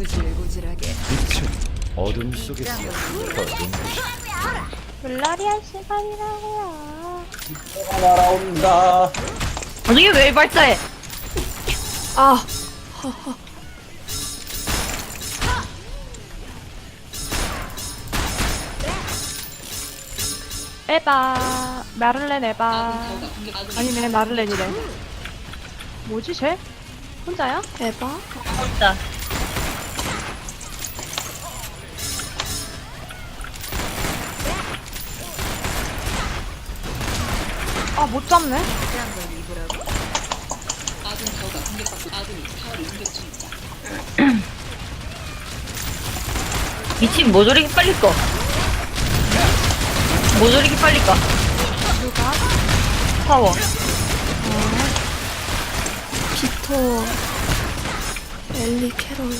구질구질하게 어둠 속에서 물놀이할 시간이라고요. 날아온다. 아니 왜 발사해? 아, 에바, 마를렌 에바. 아니네, 마를렌이래. 뭐지, 쟤? 혼자야? 에바? 진짜. 아, 못 잡네? 미친 모조리기 빨리 꺼. 모조리기 빨리 꺼. 누가? 파워. 피터, 엘리 캐롤.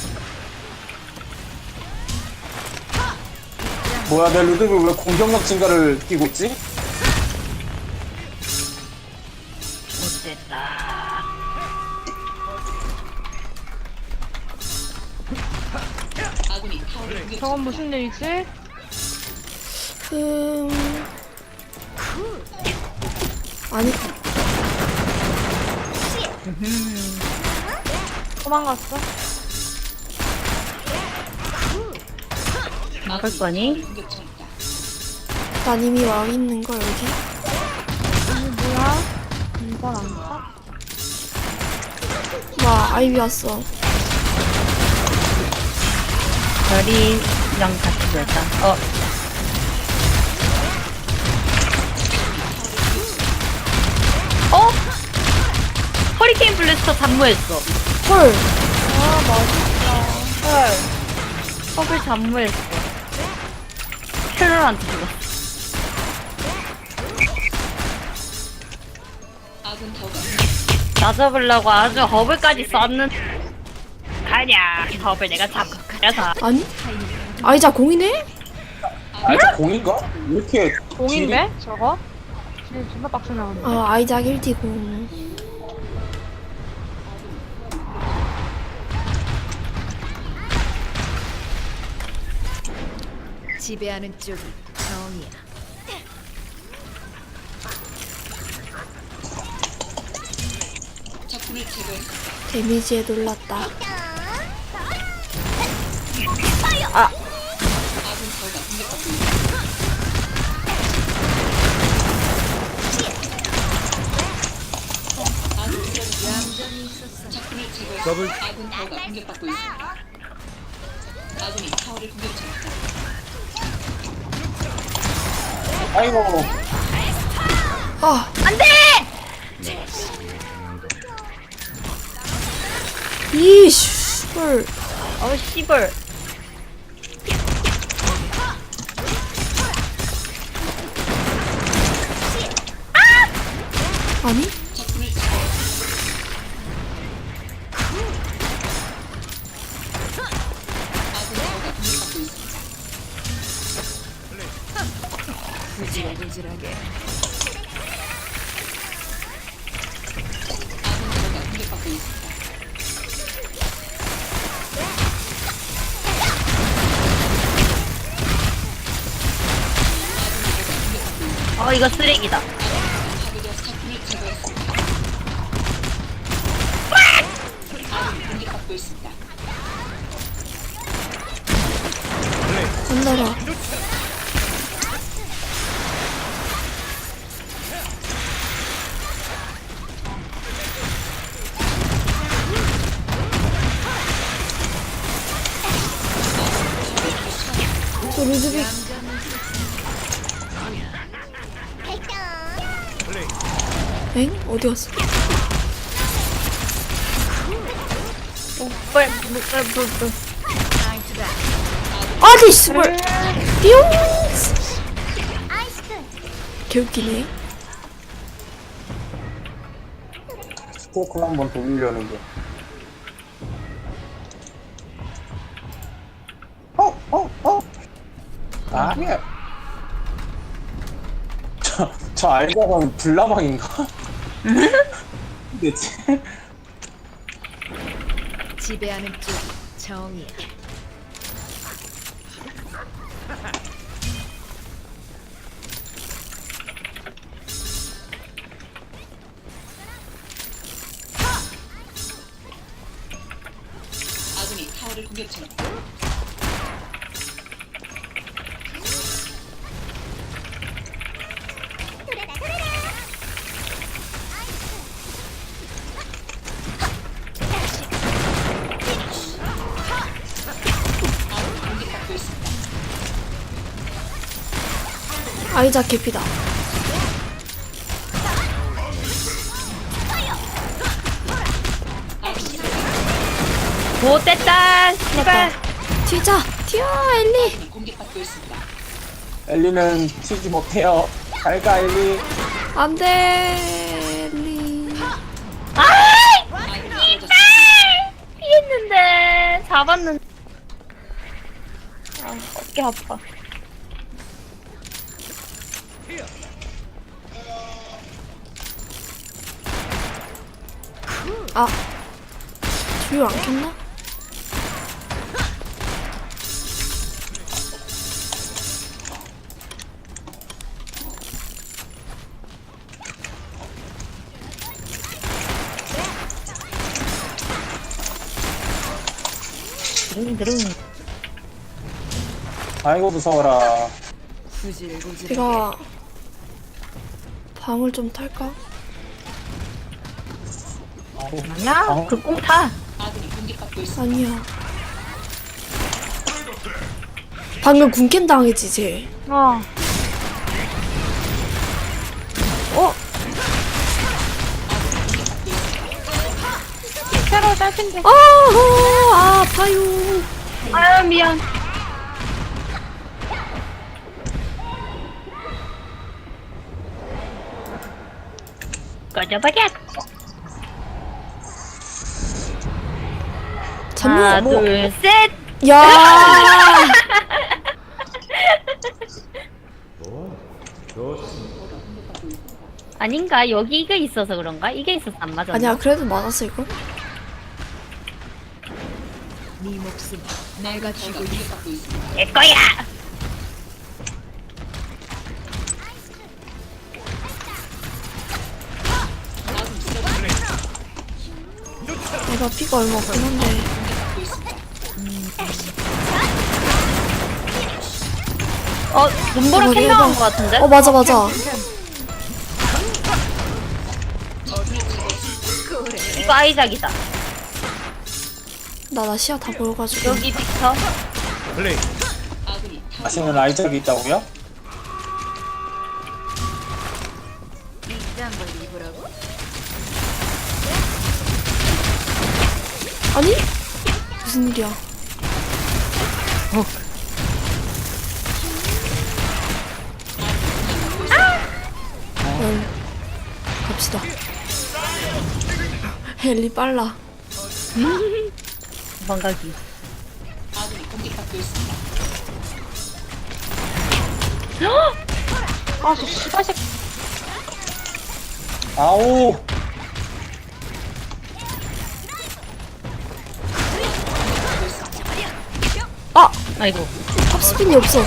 뭐야, 내 루드빅 왜 공격력 증가를 끼고 있지? 됐다. 저건 무슨 일이지? 음. 아니, 도망갔어? 막을 거니? 난 이미 와 있는 걸 여기. 이건 안 가? 와, 아이비 왔어. 별이랑 같이 놀자. 어. 어? 허리케인 블래스터 잠무했어. 헐, 아, 맛있다. 헐. 허블 잠무했어. 캐롤한테 죽었어. 나 잡으려고 아주 허블까지 썼는 가냐 허블 내가 잡고 그래서 아니? 아이자 공이네? 아이자 공인가? 왜 이렇게. 공인데? 저거? 지금 존나 빡세 나오네. 어, 아이작 1티 공. 지배하는 쪽이 정이야. 데미지에 놀랐다. 더블. 아이고. 아, 안돼 이씨, 헐. 어 씨벌 건너라. 저 아니 씨발 띠용 개웃기네 스포크 한번 돌리려는 게. 어, 어, 어. 아니야. 저, 저 알자는 불나방인가? 대체? 지배하는 쪽이 정의야. 아이 자 개피다. 못됐다 씨발 튀자! 튀어, 엘리! 엘리는 튀지 못해요. 잘가 엘리. 안 돼, 엘리. 피했는데 잡았는데 아 어깨 아파 아. 주요 안 켰나? 드릉 드릉 아이고 무서워라. 구질구질. 제가 방을 좀 탈까? 아니야 어? 그 꽁타 아니야. 방금 군캠 당했지, 쟤. 어. 어? 새로 짧은데. 아, 아, 아, 아파요. 아유 미안 꺼져버려 하나 뭐. 둘셋 야! 아닌가 여기 이게 있어서 그런가 이게 있어서 안 맞았나 아니야, 그래도 맞았을걸? 네 목숨 내가 쥐고 있어. 내 거야 내가 피가 얼마 없긴 한데. 어 눈보라 나온 해봐. 거 같은데 어, 맞아, 맞아. 이거 아이작이다 나, 나 시야 다 보여가지고. 여기 빅터 플레이. 맛있는 아이작이 있다고요? 아니? 무슨 일이야? 열. 갑시다. 헬리 빨라. 도망가기 아, 저 씨발 새끼. 아오. 아! 아이고 탑스핀이 없어.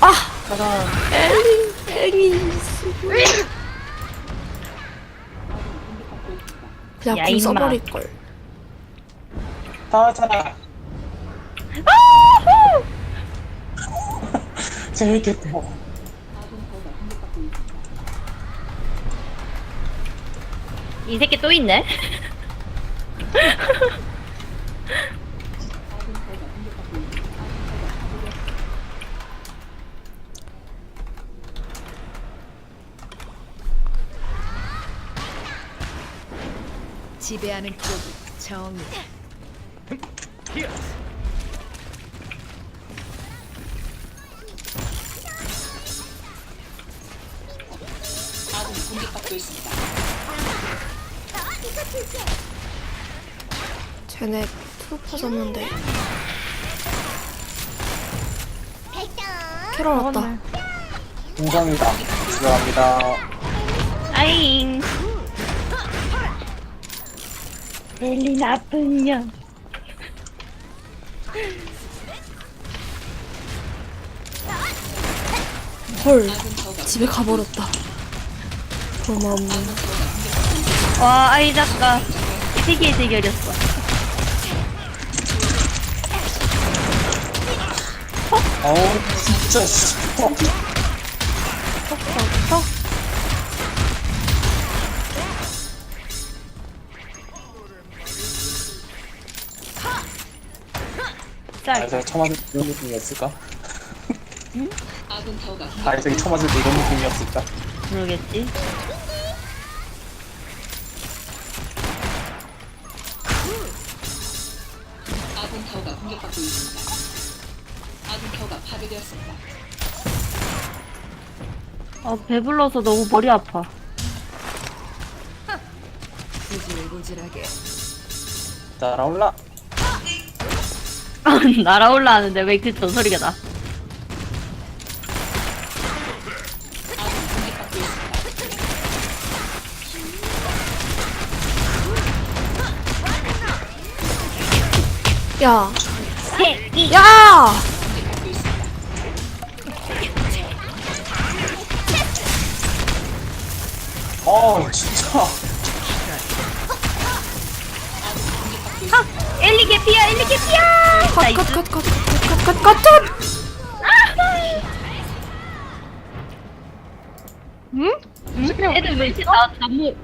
아! 저런 엘리, 엘리. 그냥 야, 궁 임마. 써버릴 걸. 다 왔잖아. 재밌겠다. 이 새끼 또 있네 지배하는 쪽이 정의야. 쟤네 투 퍼졌는데. 캐롤 왔다. 공성이다. 들어갑니다. 아잉 엘리 나쁜 년. 헐 집에 가버렸다 고마움네 와, 아이 작가. 세계의 대결이었어. 어우 진짜 아 짤. 저기 처맞을 때 이런 느낌이었을까? 아 저기 처맞을 때 이런 느낌이었을까? 모르겠지. 아, 배불러서 너무 머리 아파. 구질구질하게 따라올라 날아올라 하는데 왜 그 전소리가 나? 야! 야! 어 진짜 엘리 개피야, 엘리 개피야! 나이스. 컷컷컷컷컷컷컷컷 응? 응? 애들 왜 이렇게 다 잠못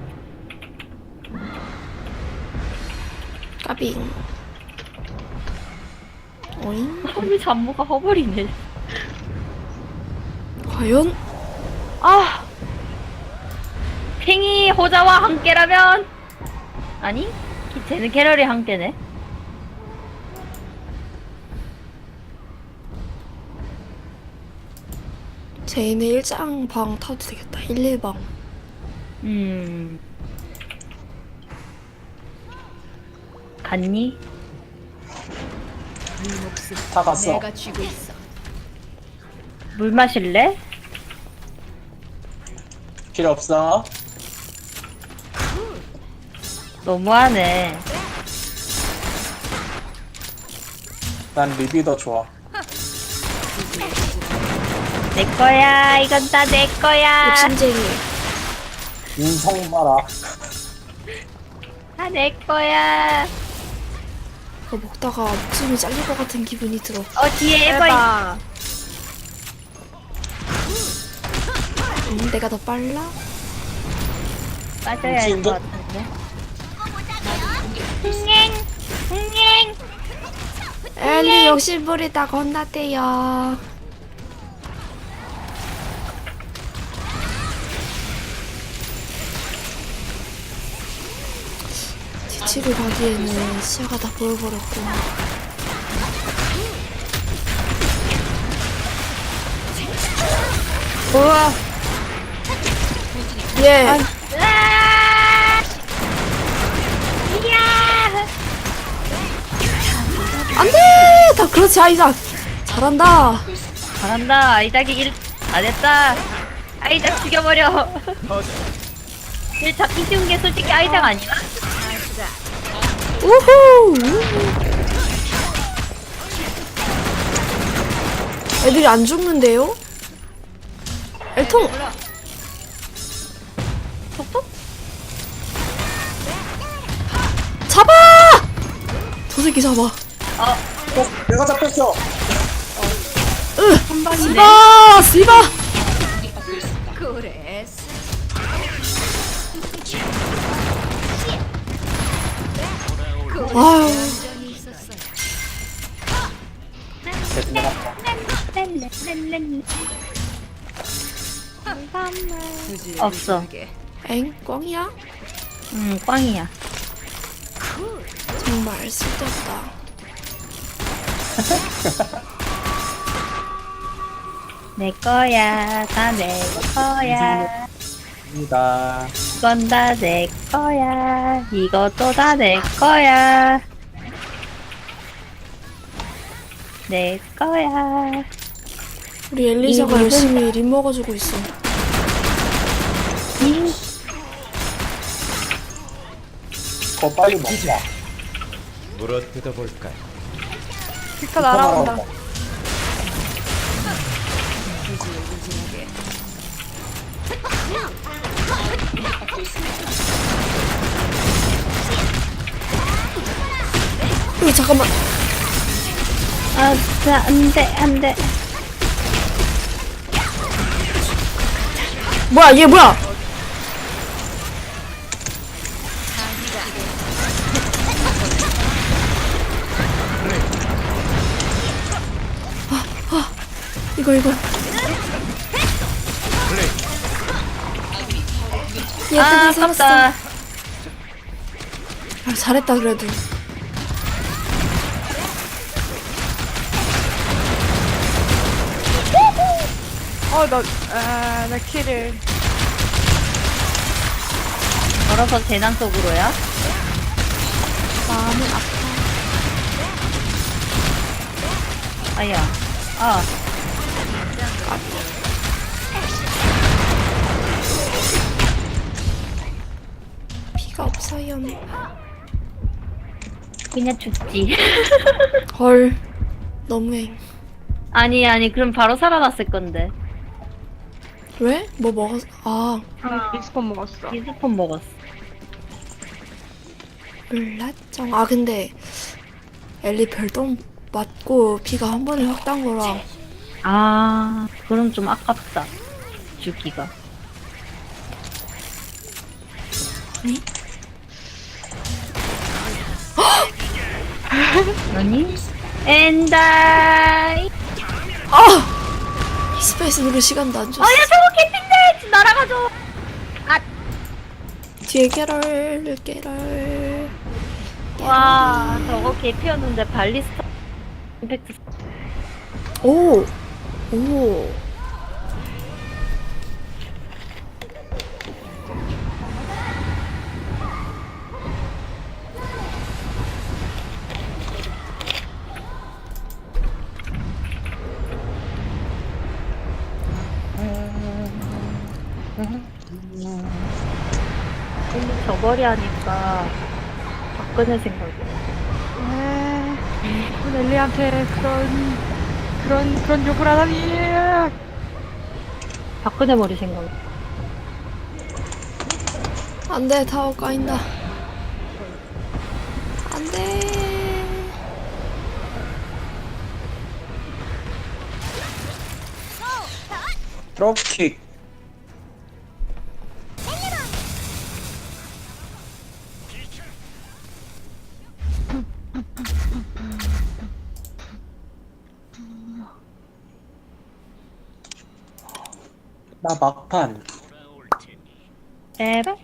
까비 어잉? 우리 잠모가 허버리네. 과연? 아! 팽이 호자와 함께라면 아니? 기- 쟤는 캐럴이 함께네. 제인의 일장 방 타도 되겠다 1, 1방 음. 갔니? 네다 갔어. 내가 쥐고 있어 물 마실래? 필요 없어 너무하네. 난 리비 더 좋아 내 거야. 이건 다 내 거야. 욕심쟁이 인성 봐라 다 내 거야. 이거 먹다가 목숨이 잘릴 것 같은 기분이 들어 어 뒤에 에버 있- 음, 내가 더 빨라? 빠져야 할 것 같은데. 흥행, 흥행. 엘리 욕심부리다 건너대요 치를 가기에는 시야가 다 보여버렸고 우와. 예! 이야. 안돼 다 그렇지 아이작 잘한다 잘한다. 아이작이 일 잘했다. 아이작 죽여버려. 일 잡기 쉬운 게 솔직히 아이작 아니야? 우후 애들이 안 죽는데요? 엘통 톡톡? 잡아 저 새끼 잡아 어, 어 내가 잡혔어 한 방이네. 스바 스바 됐다 없어. 엥 꽝이야? 음, 꽝이야. 정말 쓸데없다 내 거야. 다 내 거야. 입니다 이건 다 내 거야. 이것도 다 내 거야. 내 거야. 우리 엘리샤가 이것은- 열심히 림 먹어주고 있어 이거 빨리 먹자. 물어 뜯어 볼까요? 피카 날아온다. 잠깐만. 아, 진짜 안 돼, 안 돼. 뭐야 얘 뭐야? 아, 아, 이거 이거. 얘 아, 아, 살았어. 아깝다. 아, 잘했다 그래도. 어, 나, 아, 나 키를. 걸어서 재난 속으로야? 마음이 아파. 아야. 아, 피가 없어요. 그냥 죽지. 헐. 너무해. 아니, 아니, 그럼 바로 살아났을 건데. 왜? 뭐 먹었? 아 리스폰 먹었어. 리스폰 먹었어. 몰랐죠. 아 근데 엘리 별똥 맞고 피가 한 번에 확 딴 거라. 아, 그럼 좀 아깝다. 죽기가. 아니? 아니? 엔다이. 아 스페이스 누를 시간도 안 줬어. 개핀데! 날아가죠! 뒤에 깨럴 깨럴. 와, 저거 개피였는데 발리스타 임팩트. 오. 오. 저거리 하니까 박근혜 생각이. 에이, 그 넬리한테 그런, 그런, 그런 욕을 하다니. 박근혜 머리 생각. 안돼 타워 까인다. 안돼. 드롭킥. 나 막판. 에바?